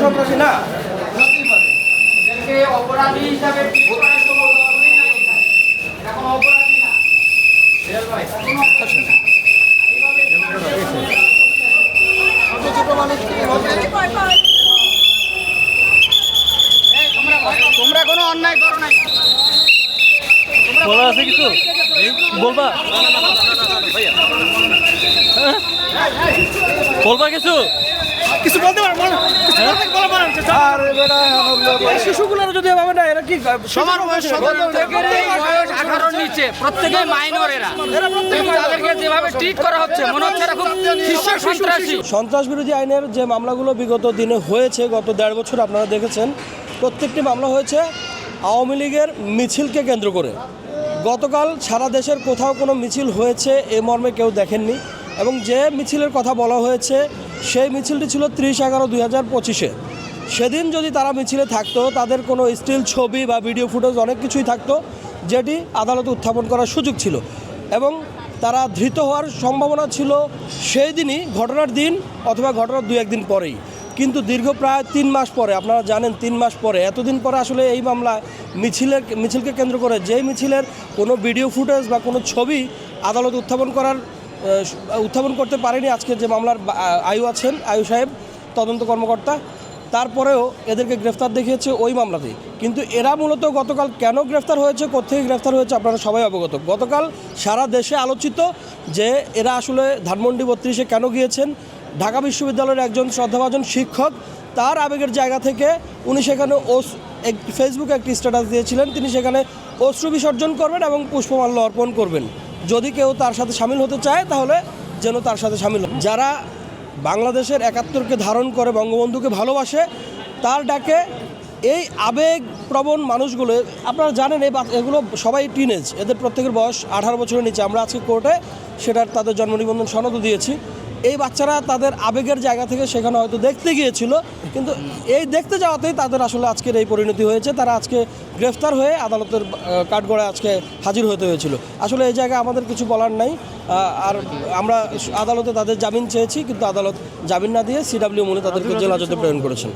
সন্ত্রাসী না এদেরকে অপরাধী হিসাবে treat করার কোনো দরকারই নাই এখানে। এরা কোনো অপরাধী না। অপরাধী। তোমরা- তোমরা কোনো অন্যায় করো নাই বলা আছে কিছু বলবা? বলবা কিছু কিছু বলতে পারো বলো কিছু? বলতে বলো বলো এই শিশুগুলোর যদি এভাবে না এরা কি সবার বয়স আঠারোর নিচে প্রত্যেকে মাইনর এরা। তাদেরকে যেভাবে ট্রিট করা হচ্ছে মনে হচ্ছে এরা খুব সন্ত্রাসী সন্ত্রাস। বিরোধী আইনের যে মামলাগুলো বিগত দিনে হয়েছে গত দেড় বছর আপনারা দেখেছেন প্রত্যেকটি মামলা হয়েছে আওয়ামী লীগের মিছিলকে কেন্দ্র করে। গতকাল সারা দেশের কোথাও কোনো মিছিল হয়েছে এ মর্মে কেউ দেখেননি। এবং যে মিছিলের কথা বলা হয়েছে সেই মিছিলটি ছিল ত্রিশ এগারো দুই হাজার পঁচিশে। সেদিন যদি তারা মিছিলে থাকতো, তাদের কোনো স্টিল ছবি বা ভিডিও ফুটেজ অনেক কিছুই থাকতো, যেটি আদালতে উত্থাপন করার সুযোগ ছিল। এবং তারা ধৃত হওয়ার সম্ভাবনা ছিল সেই দিনই, ঘটনার দিন অথবা ঘটনার দু একদিন পরেই। কিন্তু দীর্ঘ প্রায় তিন মাস পরে, আপনারা জানেন তিন মাস পরে, এতদিন পরে আসলে এই মামলায় মিছিলের, মিছিলকে কেন্দ্র করে যেই মিছিলের কোনো ভিডিও ফুটেজ বা কোনো ছবি আদালত উত্থাপন করার উত্থাপন করতে পারেনি আজকে যে মামলার আয়ু আছেন, আয়ু সাহেব, তদন্ত কর্মকর্তা। তারপরেও এদেরকে গ্রেফতার দেখিয়েছে ওই মামলাতেই। কিন্তু এরা মূলত গতকাল কেন গ্রেফতার হয়েছে কোথেকে গ্রেফতার হয়েছে আপনারা সবাই অবগত। গতকাল সারা দেশে আলোচিত যে এরা আসলে ধানমন্ডি বত্রিশে কেন গিয়েছেন, ঢাকা বিশ্ববিদ্যালয়ের একজন শ্রদ্ধাভাজন শিক্ষক, তার আবেগের জায়গা থেকে উনি সেখানে ওস, এক ফেসবুকে একটি স্ট্যাটাস দিয়েছিলেন, তিনি সেখানে অশ্রু বিসর্জন করবেন এবং পুষ্পমাল্য অর্পণ করবেন। যদি কেউ তার সাথে সামিল হতে চায়, তাহলে যেন তার সাথে সামিল। যারা বাংলাদেশের একাত্তরকে ধারণ করে, বঙ্গবন্ধুকে ভালোবাসে, তার ডাকে এই আবেগ প্রবণ মানুষগুলো, আপনারা জানেন এই এগুলো সবাই টিনেজ এদের প্রত্যেকের বয়স আঠারো বছরের নিচে আমরা আজকে কোর্টে সেটার তাদের জন্ম নিবন্ধন সনদও দিয়েছি এই বাচ্চারা তাদের আবেগের জায়গা থেকে সেখানে হয়তো দেখতে গিয়েছিল, কিন্তু এই দেখতে যাওয়াতেই তাদের আসলে আজকের এই পরিণতি হয়েছে। তারা আজকে গ্রেফতার হয়ে আদালতের কাঠগড়ায় আজকে হাজির হতে হয়েছিল। আসলে এই জায়গায় আমাদের কিছু বলার নাই। আর আমরা আদালতে তাদের জামিন চেয়েছি, কিন্তু আদালত জামিন না দিয়ে সিডাব্লিউ মনে তাদেরকে জেল হাজতে প্রেরণ করেছেন।